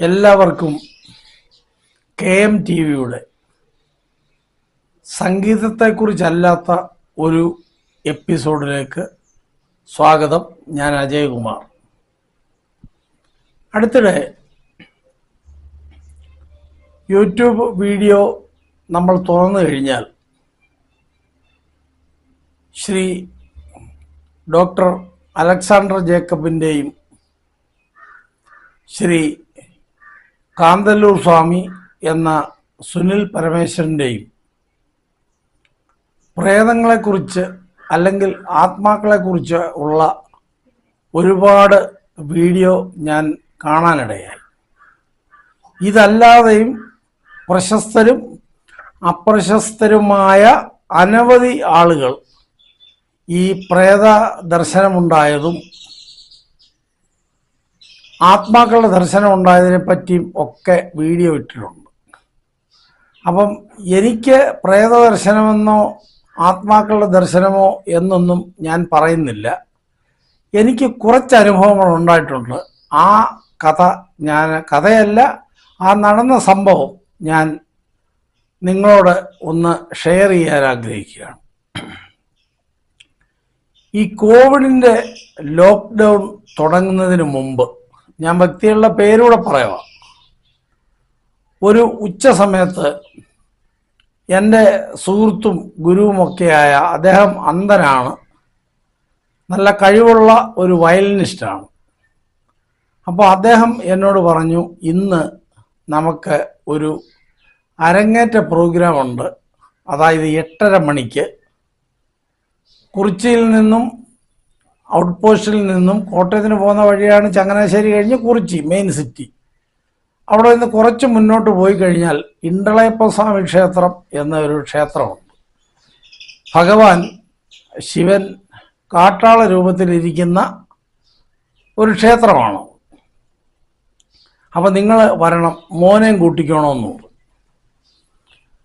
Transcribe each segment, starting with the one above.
എല്ലാവർക്കും K M T വിയുടെ സംഗീതത്തെക്കുറിച്ചല്ലാത്ത ഒരു എപ്പിസോഡിലേക്ക് സ്വാഗതം. ഞാൻ അജയകുമാർ. അടുത്തിടെ യൂട്യൂബ് വീഡിയോ നമ്മൾ തുറന്നു കഴിഞ്ഞാൽ ശ്രീ ഡോക്ടർ അലക്സാണ്ടർ ജേക്കബിന്റെയും ശ്രീ കാന്തല്ലൂർ സ്വാമി എന്ന സുനിൽ പരമേശ്വരന്റെയും പ്രേതങ്ങളെക്കുറിച്ച് അല്ലെങ്കിൽ ആത്മാക്കളെക്കുറിച്ച് ഉള്ള ഒരുപാട് വീഡിയോ ഞാൻ കാണാനിടയായി. ഇതല്ലാതെയും പ്രശസ്തരും അപ്രശസ്തരുമായ അനവധി ആളുകൾ ഈ പ്രേത ദർശനമുണ്ടായതും ആത്മാക്കളുടെ ദർശനം ഉണ്ടായതിനെ പറ്റിയും ഒക്കെ വീഡിയോ ഇട്ടിട്ടുണ്ട്. അപ്പം എനിക്ക് പ്രേതദർശനമെന്നോ ആത്മാക്കളുടെ ദർശനമോ എന്നൊന്നും ഞാൻ പറയുന്നില്ല. എനിക്ക് കുറച്ച് അനുഭവങ്ങൾ ഉണ്ടായിട്ടുണ്ട്. ആ കഥ ഞാൻ കഥയല്ല ആ നടന്ന സംഭവം ഞാൻ നിങ്ങളോട് ഒന്ന് ഷെയർ ചെയ്യാൻ ആഗ്രഹിക്കുകയാണ്. ഈ കോവിഡിന്റെ ലോക്ക്ഡൗൺ തുടങ്ങുന്നതിന് മുമ്പ് ഞാൻ വ്യക്തികളുടെ പേരൂടെ പറയാം ഒരു ഉച്ച സമയത്ത് എന്റെ സുഹൃത്തും ഗുരുവുമൊക്കെയായ അദ്ദേഹം അന്ധനാണ്. നല്ല കഴിവുള്ള ഒരു വയലിനിസ്റ്റാണ്. അപ്പോൾ അദ്ദേഹം എന്നോട് പറഞ്ഞു ഇന്ന് നമുക്ക് ഒരു അരങ്ങേറ്റ പ്രോഗ്രാമുണ്ട്. അതായത് എട്ടര മണിക്ക്. കുറിച്ചിയിൽ നിന്നും ഔട്ട് പോസ്റ്റിൽ നിന്നും കോട്ടയത്തിന് പോകുന്ന വഴിയാണ് ചങ്ങനാശ്ശേരി കഴിഞ്ഞ് കുറിച്ചി മെയിൻ സിറ്റി. അവിടെ നിന്ന് കുറച്ച് മുന്നോട്ട് പോയി കഴിഞ്ഞാൽ ഇണ്ടളയപ്പസ്വാമി ക്ഷേത്രം എന്ന ഒരു ക്ഷേത്രമുണ്ട്. ഭഗവാൻ ശിവൻ കാട്ടാള രൂപത്തിലിരിക്കുന്ന ഒരു ക്ഷേത്രമാണ്. അപ്പം നിങ്ങൾ വരണം മോനെയും കൂട്ടിക്കണമെന്നു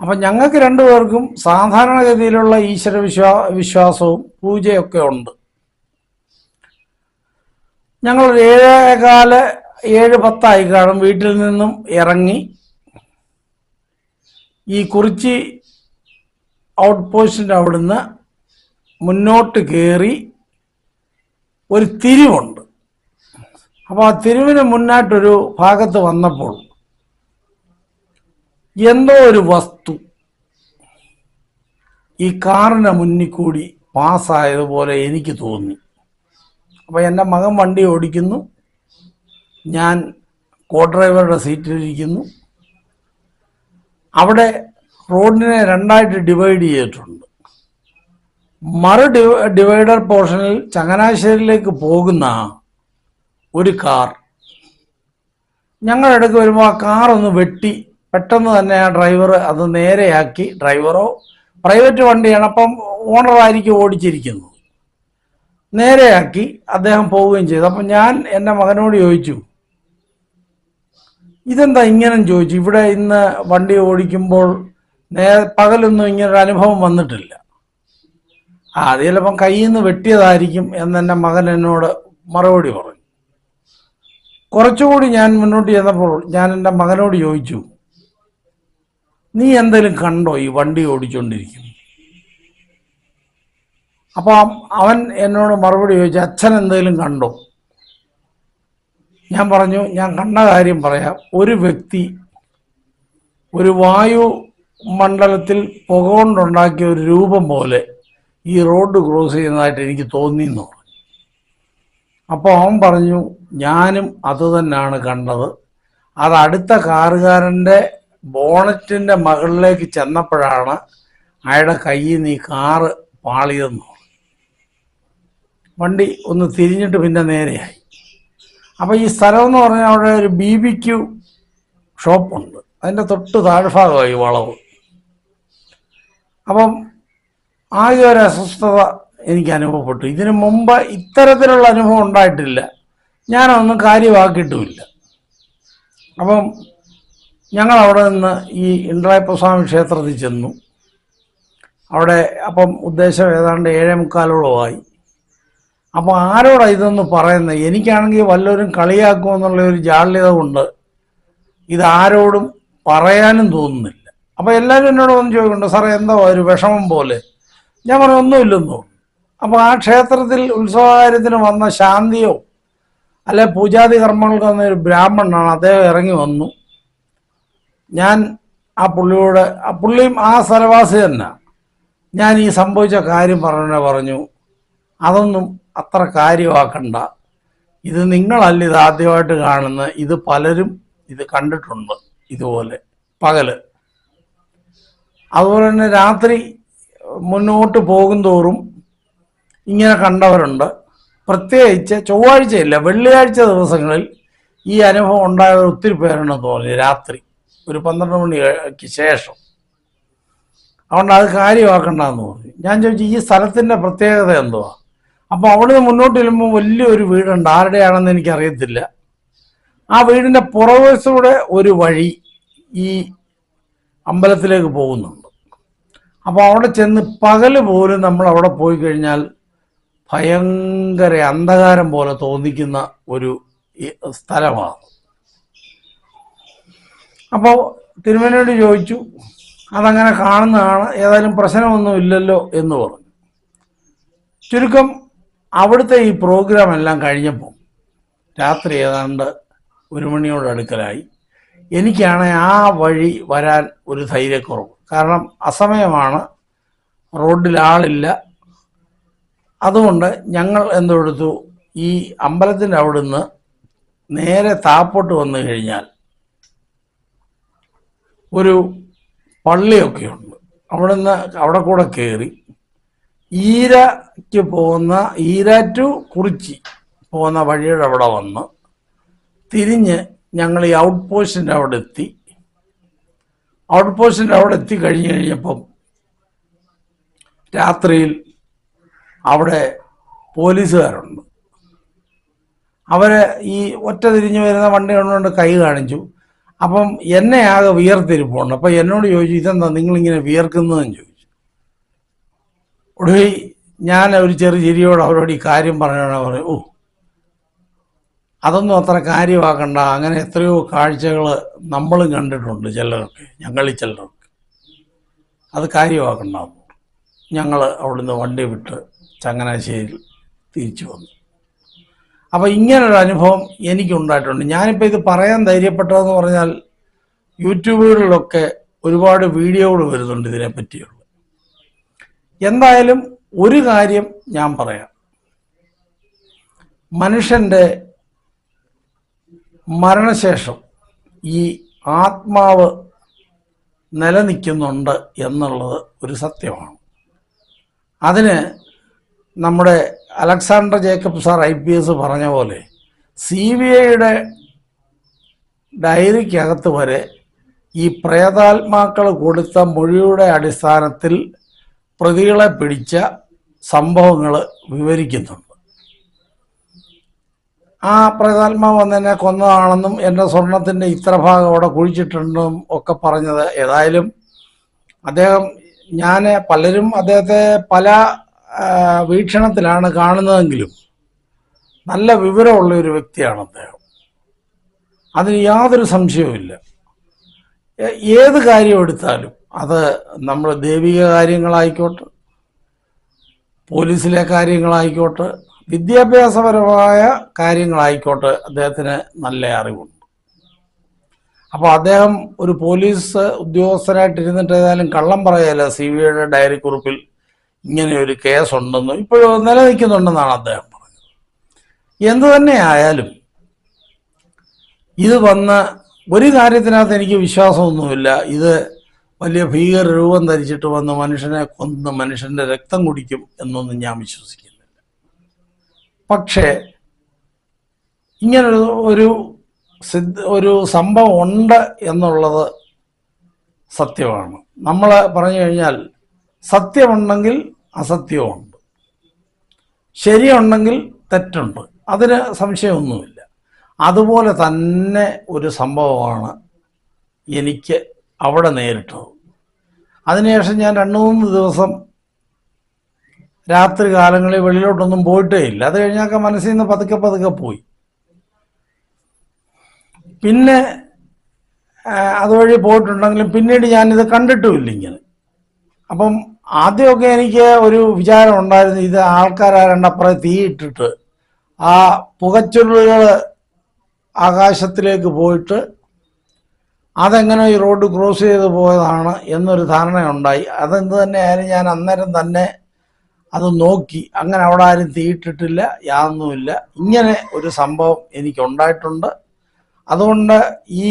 അപ്പം ഞങ്ങൾക്ക് രണ്ടുപേർക്കും സാധാരണഗതിയിലുള്ള ഈശ്വര വിശ്വാ വിശ്വാസവും പൂജയൊക്കെ ഉണ്ട്. ഞങ്ങൾ ഏഴേകാൽ ഏഴ് പത്തായി കാണും വീട്ടിൽ നിന്നും ഇറങ്ങി ഈ കുറിച്ചി ഔട്ട് പോസ്റ്റിന്റെ അവിടുന്ന് മുന്നോട്ട് കയറി ഒരു തിരിവുണ്ട്. അപ്പോൾ ആ തിരിവിന് മുന്നായിട്ടൊരു ഭാഗത്ത് വന്നപ്പോൾ എന്തോ ഒരു വസ്തു ഈ കാറിന് മുന്നിൽ കൂടി പാസ്സായതുപോലെ എനിക്ക് തോന്നി. അപ്പോൾ എന്റെ മകൻ വണ്ടി ഓടിക്കുന്നു. ഞാൻ കോ ഡ്രൈവറുടെ സീറ്റിലിരിക്കുന്നു. അവിടെ റോഡിനെ രണ്ടായിട്ട് ഡിവൈഡ് ചെയ്തിട്ടുണ്ട്. മറു ഡിവ ഡിവൈഡർ പോർഷനിൽ ചങ്ങനാശ്ശേരിയിലേക്ക് പോകുന്ന ഒരു കാർ. ഞങ്ങളുടെ വരുമ്പോൾ ആ കാർ ഒന്ന് വെട്ടി പെട്ടെന്ന് തന്നെ ആ ഡ്രൈവർ അത് നേരെയാക്കി. ഡ്രൈവറോ പ്രൈവറ്റ് വണ്ടിയാണ്. അപ്പം ഓണറായിരിക്കും ഓടിച്ചിരിക്കുന്നത്. നേരെയാക്കി അദ്ദേഹം പോവുകയും ചെയ്തു. അപ്പം ഞാൻ എന്റെ മകനോട് ചോദിച്ചു ഇതെന്താ ഇങ്ങനെ? ചോദിച്ചു. ഇവിടെ ഇന്ന് വണ്ടി ഓടിക്കുമ്പോൾ നേ പകലൊന്നും ഇങ്ങനൊരു അനുഭവം വന്നിട്ടില്ല. ആ അത് ചിലപ്പം കയ്യിൽ നിന്ന് വെട്ടിയതായിരിക്കും എന്നെന്റെ മകൻ എന്നോട് മറുപടി പറഞ്ഞു. കുറച്ചുകൂടി ഞാൻ മുന്നോട്ട് ചെന്നപ്പോൾ ഞാൻ എന്റെ മകനോട് ചോദിച്ചു നീ എന്തെങ്കിലും കണ്ടോ ഈ വണ്ടി ഓടിച്ചുകൊണ്ടിരിക്കുന്നു അപ്പോൾ അവൻ എന്നോട് മറുപടി ചോദിച്ചു അച്ഛൻ എന്തെങ്കിലും കണ്ടു? ഞാൻ പറഞ്ഞു ഞാൻ കണ്ട കാര്യം പറയാം. ഒരു വ്യക്തി ഒരു വായു മണ്ഡലത്തിൽ പുക കൊണ്ടുണ്ടാക്കിയ ഒരു രൂപം പോലെ ഈ റോഡ് ക്രോസ് ചെയ്യുന്നതായിട്ട് എനിക്ക് തോന്നി എന്ന് പറഞ്ഞു. അപ്പോൾ അവൻ പറഞ്ഞു ഞാനും അത് തന്നെയാണ് കണ്ടത്. അത് അടുത്ത കാറുകാരന്റെ ബോണറ്റിന്റെ മകളിലേക്ക് ചെന്നപ്പോഴാണ് അയാളുടെ കയ്യിൽ നിന്ന് ഈ കാറ് പാളിയതെന്ന് വണ്ടി ഒന്ന് തിരിഞ്ഞിട്ട് പിന്നെ നേരെയായി. അപ്പോൾ ഈ സ്ഥലം എന്ന് പറഞ്ഞാൽ അവിടെ ഒരു ബി ബി ക്യു ഷോപ്പുണ്ട്. അതിന്റെ തൊട്ട് താഴ്ഭാഗമായി വളവ്. അപ്പം ആകെ ഒരു അസ്വസ്ഥത എനിക്ക് അനുഭവപ്പെട്ടു. ഇതിനു മുമ്പ് ഇത്തരത്തിലുള്ള അനുഭവം ഉണ്ടായിട്ടില്ല. ഞാനൊന്നും കാര്യമാക്കിയിട്ടുമില്ല. അപ്പം ഞങ്ങൾ അവിടെ നിന്ന് ഈ ഇന്ദ്രായപ്പസ്വാമി ക്ഷേത്രത്തിൽ ചെന്നു. അവിടെ അപ്പം ഉദ്ദേശം ഏതാണ്ട് ഏഴേ മുക്കാലോളമായി അപ്പോൾ ആരോടാ ഇതൊന്ന് പറയുന്നത്? എനിക്കാണെങ്കിൽ വല്ലവരും കളിയാക്കുമെന്നുള്ള ഒരു ജാള്യത കൊണ്ട് ഇത് ആരോടും പറയാനും തോന്നുന്നില്ല. അപ്പൊ എല്ലാവരും എന്നോട് വന്ന് ചോദിക്കുന്നുണ്ട് സാറേ എന്താ ഒരു വിഷമം പോലെ. ഞാൻ പറഞ്ഞു ഒന്നുമില്ലെന്ന് തോന്നുന്നു. അപ്പൊ ആ ക്ഷേത്രത്തിൽ ഉത്സവകാര്യത്തിന് വന്ന ശാന്തിയോ അല്ലെ പൂജാതി കർമ്മങ്ങൾക്ക് വന്ന ഒരു ബ്രാഹ്മണനാണ് അദ്ദേഹം ഇറങ്ങി വന്നു. ഞാൻ ആ പുള്ളിയോട് ആ പുള്ളിയും ആ സ്ഥലവാസി തന്നെ. ഞാൻ ഈ സംഭവിച്ച കാര്യം പറഞ്ഞ പറഞ്ഞു അതൊന്നും അത്ര കാര്യമാക്കണ്ട. ഇത് നിങ്ങളല്ല ഇത് ആദ്യമായിട്ട് കാണുന്ന ഇത് പലരും ഇത് കണ്ടിട്ടുണ്ട് ഇതുപോലെ. പകൽ. അതുപോലെ തന്നെ രാത്രി മുന്നോട്ട് പോകും തോറും ഇങ്ങനെ കണ്ടവരുണ്ട്. പ്രത്യേകിച്ച് ചൊവ്വാഴ്ചയില്ല വെള്ളിയാഴ്ച ദിവസങ്ങളിൽ ഈ അനുഭവം ഉണ്ടായ ഒത്തിരി പേരുണ്ടെന്ന് തോന്നി രാത്രി ഒരു പന്ത്രണ്ട് മണിക്ക് ശേഷം. അതുകൊണ്ട് അത് കാര്യമാക്കണ്ടെന്ന് തോന്നി. ഞാൻ ചോദിച്ചു ഈ സ്ഥലത്തിന്റെ പ്രത്യേകത എന്തുവാ? അപ്പോൾ അവിടുന്ന് മുന്നോട്ട് ചെല്ലുമ്പോൾ വലിയൊരു വീടുണ്ട്. ആരുടെയാണെന്ന് എനിക്കറിയത്തില്ല. ആ വീടിന്റെ പുറവശൂടെ ഒരു വഴി ഈ അമ്പലത്തിലേക്ക് പോകുന്നുണ്ട്. അപ്പോൾ അവിടെ ചെന്ന് പകൽ പോലും നമ്മൾ അവിടെ പോയി കഴിഞ്ഞാൽ ഭയങ്കര അന്ധകാരം പോലെ തോന്നിക്കുന്ന ഒരു സ്ഥലമാണ്. അപ്പോൾ തിരുമേനോട് ചോദിച്ചു അതങ്ങനെ കാണുന്നതാണ്? ഏതായാലും പ്രശ്നമൊന്നും ഇല്ലല്ലോ എന്ന് പറഞ്ഞു. ചുരുക്കം അവിടുത്തെ ഈ പ്രോഗ്രാം എല്ലാം കഴിഞ്ഞപ്പോൾ രാത്രി ഏതാണ്ട് ഒരു മണിയോട് അടുക്കലായി. എനിക്കാണ് ആ വഴി വരാൻ ഒരു ധൈര്യക്കുറവ്. കാരണം അസമയമാണ് റോഡിൽ ആളില്ല. അതുകൊണ്ട് ഞങ്ങൾ എന്തെടുത്തു? ഈ അമ്പലത്തിന്റെ അവിടുന്ന് നേരെ താപ്പോട്ട് വന്നു കഴിഞ്ഞാൽ ഒരു പള്ളിയൊക്കെ ഉണ്ട് അവിടുന്ന് അവിടെ കൂടെ കയറി ഈരയ്ക്ക് പോകുന്ന ഈര ടു കുറിച്ചി പോകുന്ന വഴിയുടെ അവിടെ വന്ന് തിരിഞ്ഞ് ഞങ്ങൾ ഈ ഔട്ട് പോസ്റ്റിന്റെ അവിടെ എത്തി. ഔട്ട് പോസ്റ്റിന്റെ അവിടെ എത്തി കഴിഞ്ഞ് കഴിഞ്ഞപ്പം രാത്രിയിൽ അവിടെ പോലീസുകാരുണ്ട്. അവർ ഈ ഒറ്റ തിരിഞ്ഞു വരുന്ന വണ്ടി കൊണ്ടുകൊണ്ട് കൈ കാണിച്ചു. അപ്പം എന്നെ ആകെ വിയർത്തിരിപ്പുണ്ട്. അപ്പം എന്നോട് ചോദിച്ചു ഇതെന്താ നിങ്ങളിങ്ങനെ വിയർക്കുന്നതെന്ന് ചോദിച്ചു? ഒടുവിൽ ഞാൻ ഒരു ചെറു ചിരിയോട് അവരോട് ഈ കാര്യം പറയണ പറയും ഓ അതൊന്നും അത്ര കാര്യമാക്കണ്ട. അങ്ങനെ എത്രയോ കാഴ്ചകൾ നമ്മളും കണ്ടിട്ടുണ്ട് ചിലർക്ക് ഞങ്ങളിൽ ചിലർക്ക് അത് കാര്യമാക്കണ്ട. ഞങ്ങൾ അവിടുന്ന് വണ്ടി വിട്ട് ചങ്ങനാശ്ശേരിയിൽ തിരിച്ചു വന്നു. അപ്പോൾ ഇങ്ങനൊരു അനുഭവം എനിക്കുണ്ടായിട്ടുണ്ട്. ഞാനിപ്പോൾ ഇത് പറയാൻ ധൈര്യപ്പെട്ടതെന്ന് പറഞ്ഞാൽ യൂട്യൂബുകളിലൊക്കെ ഒരുപാട് വീഡിയോകൾ വരുന്നുണ്ട് ഇതിനെപ്പറ്റിയുള്ള എന്തായാലും ഒരു കാര്യം ഞാൻ പറയാം. മനുഷ്യന്റെ മരണശേഷം ഈ ആത്മാവ് നിലനിൽക്കുന്നുണ്ട് എന്നുള്ളത് ഒരു സത്യമാണ്. അതിന് നമ്മുടെ Alexander Jacob sir I P S പറഞ്ഞ പോലെ സി ബി ഐയുടെ ഡയറിക്കകത്ത് വരെ ഈ പ്രേതാത്മാക്കൾ കൊടുത്ത മൊഴിയുടെ അടിസ്ഥാനത്തിൽ പ്രതികളെ പിടിച്ച സംഭവങ്ങൾ വിവരിക്കുന്നുണ്ട്. ആ പ്രേതാത്മാവ് വന്നെന്നെ കൊന്നതാണെന്നും എന്റെ സ്വർണത്തിന്റെ ഇത്ര ഭാഗം അവിടെ കുഴിച്ചിട്ടുണ്ടെന്നും ഒക്കെ പറഞ്ഞത് ഏതായാലും അദ്ദേഹം ഞാൻ പലരും അദ്ദേഹത്തെ പല വീക്ഷണത്തിലാണ് കാണുന്നതെങ്കിലും നല്ല വിവരമുള്ള ഒരു വ്യക്തിയാണ് അദ്ദേഹം. അതിന് യാതൊരു സംശയവുമില്ല. ഏത് കാര്യം എടുത്താലും അത് നമ്മൾ ദൈവിക കാര്യങ്ങളായിക്കോട്ടെ പോലീസിലെ കാര്യങ്ങളായിക്കോട്ടെ വിദ്യാഭ്യാസപരമായ കാര്യങ്ങളായിക്കോട്ടെ അദ്ദേഹത്തിന് നല്ല അറിവുണ്ട്. അപ്പോൾ അദ്ദേഹം ഒരു പോലീസ് ഉദ്യോഗസ്ഥനായിട്ടിരുന്നിട്ട് ഏതായാലും കള്ളം പറയല്ല സി ബി ഐയുടെ ഡയറി കുറിപ്പിൽ ഇങ്ങനെ ഒരു കേസുണ്ടെന്ന് ഇപ്പോഴും നിലനിൽക്കുന്നുണ്ടെന്നാണ് അദ്ദേഹം പറഞ്ഞത്. എന്തു തന്നെ ആയാലും ഇത് വന്ന ഒരു കാര്യത്തിനകത്ത് എനിക്ക് വിശ്വാസമൊന്നുമില്ല. ഇത് വലിയ ഭീകര രൂപം ധരിച്ചിട്ട് വന്ന് മനുഷ്യനെ കൊന്ന് മനുഷ്യന്റെ രക്തം കുടിക്കും എന്നൊന്നും ഞാൻ വിശ്വസിക്കുന്നില്ല. പക്ഷേ ഇങ്ങനെ ഒരു ഒരു സംഭവം ഉണ്ട് എന്നുള്ളത് സത്യമാണ്. നമ്മൾ പറഞ്ഞു കഴിഞ്ഞാൽ സത്യമുണ്ടെങ്കിൽ അസത്യമുണ്ട് ശരിയുണ്ടെങ്കിൽ തെറ്റുണ്ട്. അതിന് സംശയമൊന്നുമില്ല. അതുപോലെ തന്നെ ഒരു സംഭവമാണ് എനിക്ക് അവിടെ നേരിട്ടത്. അതിനുശേഷം ഞാൻ രണ്ടു മൂന്ന് ദിവസം രാത്രി കാലങ്ങളിൽ വെളിയിലോട്ടൊന്നും പോയിട്ടേ ഇല്ല. അത് കഴിഞ്ഞാൽ മനസ്സിൽ നിന്ന് പതുക്കെ പതുക്കെ പോയി. പിന്നെ അതുവഴി പോയിട്ടുണ്ടെങ്കിലും പിന്നീട് ഞാനിത് കണ്ടിട്ടുമില്ല ഇങ്ങനെ. അപ്പം ആദ്യമൊക്കെ എനിക്ക് ഒരു വിചാരം ഉണ്ടായിരുന്നു ഇത് ആൾക്കാരാരണ്ടപ്പുറം തീയിട്ടിട്ട് ആ പുകച്ചുരുളുകൾ ആകാശത്തിലേക്ക് പോയിട്ട് അതെങ്ങനെ ഈ റോഡ് ക്രോസ് ചെയ്ത് പോയതാണ് എന്നൊരു ധാരണയുണ്ടായി. അതെന്ത് തന്നെയായാലും ഞാൻ അന്നേരം തന്നെ അത് നോക്കി. അങ്ങനെ അവിടെ ആരും തീയിട്ടിട്ടില്ല യാതൊന്നുമില്ല. ഇങ്ങനെ ഒരു സംഭവം എനിക്കുണ്ടായിട്ടുണ്ട്. അതുകൊണ്ട് ഈ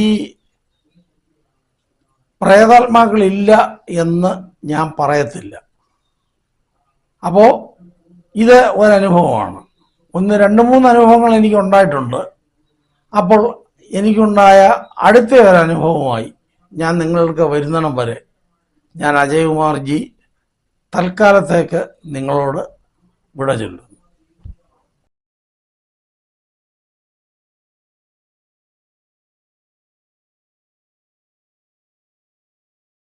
പ്രേതാത്മാക്കളില്ല എന്ന് ഞാൻ പറയത്തില്ല. അപ്പോൾ ഇത് ഒരനുഭവമാണ്. ഒന്ന് രണ്ട് മൂന്ന് അനുഭവങ്ങൾ എനിക്ക് ഉണ്ടായിട്ടുണ്ട് അപ്പോൾ എനിക്കുണ്ടായ അടുത്ത ഒരു അനുഭവമായി ഞാൻ നിങ്ങൾക്ക് വരുന്നിടം വരെ ഞാൻ അജയ്കുമാർജി തൽക്കാലത്തേക്ക് നിങ്ങളോട് വിട ചൊല്ലുന്നു.